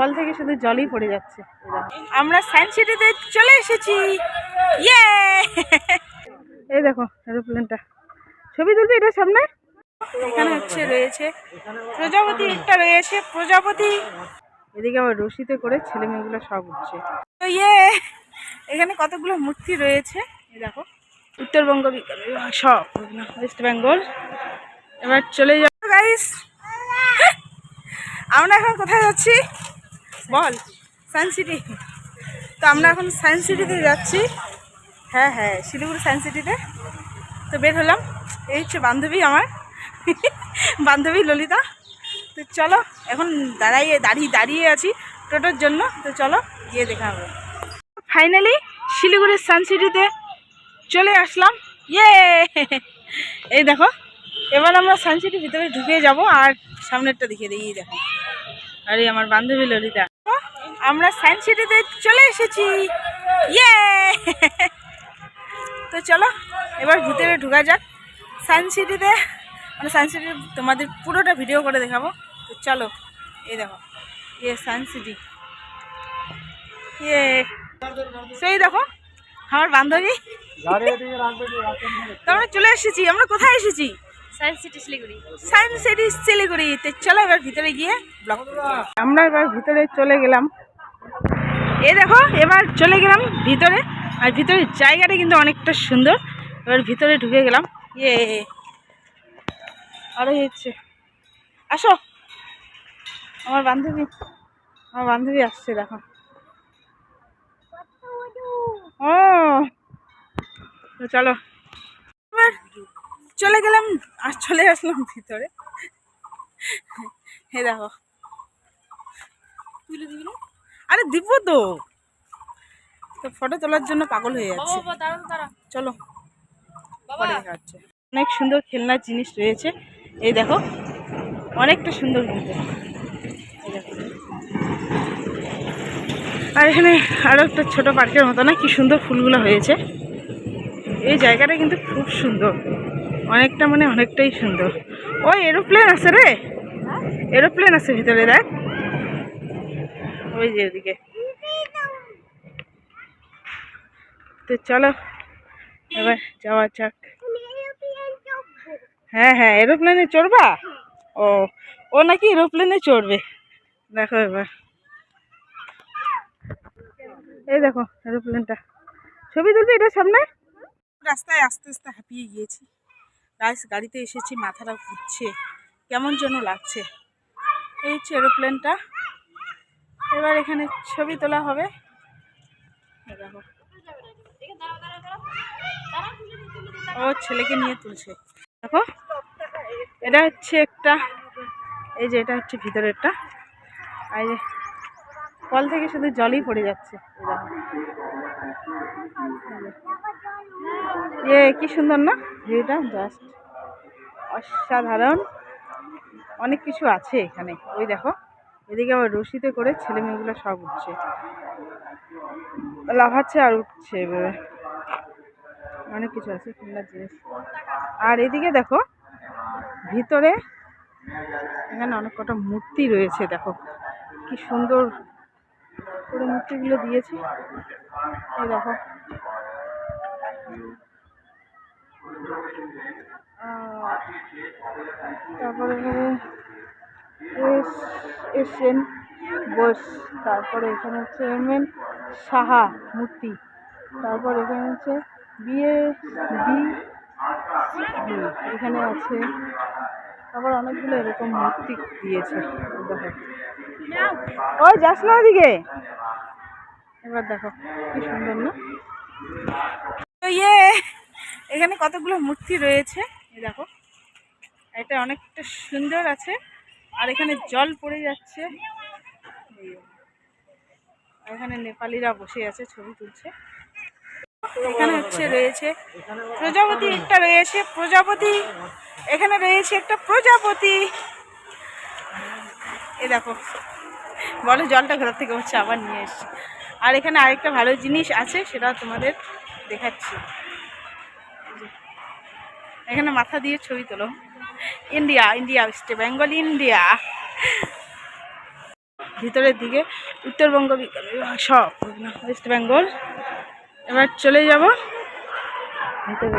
Call থেকে শুধু জলই পড়ে যাচ্ছে। আমরা সায়েন্স সিটিতে চলে এসেছি। ইয়ে এই দেখো এরোপ্লেনটা ছবি তুলবি এটা সামনে? এখানে হচ্ছে রয়েছে। প্রজাপতি একটা রয়েছে, প্রজাপতি। এদিকে আবার রশিতে করে ছেলে মেয়েগুলো সব উঠছে। তো ইয়ে এখানে কতগুলো মূর্তি রয়েছে? দেখো, উত্তরবঙ্গ সব। ওয়েস্ট বেঙ্গল এবার চলে যাব গাইস আমরা এখন কোথায় যাচ্ছি? বল সায়েন্স সিটি তো আমরা এখন সায়েন্স সিটিতে যাচ্ছি। হ্যাঁ হ্যাঁ শিলিগুড়ি সায়েন্স সিটিতে তো বের হলাম। এই হচ্ছে বান্ধবী আমার। বান্ধবী ললিতা। তো চলো, এখন দাঁড়াইয়ে, দাঁড়িয়ে দাঁড়িয়ে আছি টোটোর জন্য। তো চলো, গিয়ে দেখা হবে। ফাইনালি শিলিগুড়ির সিটিতে চলে আসলাম। ইয়ে এই দেখো, এবার আমরা সান সিটির ভিতরে ঢুকে যাব। আর সামনেরটা দেখিয়ে দিই দেখো। আরে, আমার বান্ধবী ললিতা। আমরা সায়েন্স সিটিতে চলে এসেছি। ইয়ে তো চলো এবার ভিতরে ঢুকা যাক। সায়েন্স সিটিতে আমরা সায়েন্স সিটি তোমাদের পুরোটা ভিডিও করে দেখাবো। তো চলো এই দেখো। ইয়ে সায়েন্স সিটি ইয়ে সেই দেখো আমার বান্ধবী। তো আমরা চলে এসেছি আমরা কোথায় এসেছি? Science city Siliguri. Science city Siliguri. তো চলো এবার ভিতরে গিয়ে ব্লগ আমরা এবার ভিতরে চলে গেলাম। এই দেখো, এবার চলে গেলাম ভিতরে। আর ভিতরের জায়গাটা কিন্তু অনেকটা সুন্দর। এবার ভিতরে ঢুকে গেলাম। ইয়ে। আরও হচ্ছে আসো। আমার বান্ধবী। আমার বান্ধবী আসছে, দেখো। ও। চলো। এবার চলে গেলাম, আর চলে আসলাম ভিতরে। হে দেখো। তুলে দিবি না? আরে দিব তো। তো ফটো তোলার জন্য পাগল হয়ে যাচ্ছে। চলো অনেক সুন্দর খেলনার জিনিস রয়েছে। এই দেখো অনেকটা সুন্দর কিন্তু। আর এখানে আরও একটা ছোট পার্কের মতো না কি সুন্দর ফুলগুলো হয়েছে। এই জায়গাটা কিন্তু খুব সুন্দর। অনেকটা মানে অনেকটাই সুন্দর। ওই এরোপ্লেন আছে রে। এরোপ্লেন আছে ভিতরে দেখ। ওই যে তো চলো, এবার যাওয়া যাক। হ্যাঁ হ্যাঁ এরোপ্লেনে চড়বা? ও ও নাকি এরোপ্লেনে চড়বে। দেখো এবার। এই দেখো, এরোপ্লেনটা। ছবি তুলবি এটা সামনে? রাস্তায় আস্তে আস্তে হাঁপিয়ে গিয়েছি। গাইস, গাড়িতে এসেছি, মাথাটা ঘুরছে। কেমন যেন লাগছে। এই হচ্ছে এরোপ্লেনটা। এবার এখানে ছবি তোলা হবে। ও ছেলেকে নিয়ে তুলছে। দেখো, এটা হচ্ছে একটা, এই যে এটা হচ্ছে ভিতরেরটা। আর কল থেকে শুধু জলই পড়ে যাচ্ছে। এ, কি সুন্দর না? ভিউটা জাস্ট অসাধারণ। অনেক কিছু আছে এখানে। ওই দেখো। এদিকে আবার রশিতে করে ছেলে মেয়েগুলো সব উঠছে। লাফাচ্ছে আর উঠছে এভাবে। অনেক কিছু আছে সুন্দর জিনিস। আর এদিকে দেখো, ভিতরে এখানে অনেক কটা মূর্তি রয়েছে, দেখো। কি সুন্দর করে মূর্তিগুলো দিয়েছে। এই দেখো। তারপরে এখানে এস এসেন বোস, তারপরে এখানে হচ্ছে এম এন সাহা মূর্তি, তারপর এখানে হচ্ছে বিএ, বি এখানে আছে। তারপর অনেকগুলো এরকম মূর্তি দিয়েছে, দেখো। ওই যাস না ওদিকে। এবার দেখো, কি সুন্দর না? তো ইয়ে এখানে কতগুলো মূর্তি রয়েছে দেখো। এটা অনেকটা সুন্দর আছে। আর এখানে জল পড়ে যাচ্ছে। এখানে নেপালিরা বসে আছে, ছবি তুলছে। এখানে হচ্ছে রয়েছে প্রজাপতি, একটা রয়েছে প্রজাপতি। এখানে রয়েছে একটা প্রজাপতি। এ দেখো, বলে জলটা ঘর থেকে হচ্ছে, আবার নিয়ে এসছি। আর এখানে আরেকটা ভালো জিনিস আছে, সেটা তোমাদের দেখাচ্ছি। এখানে মাথা দিয়ে ছবি তোলো। India India West Bengal India ভিতরের দিকে উত্তরবঙ্গ সব ওয়েস্ট বেঙ্গল এবার চলে যাব। ভিতরে।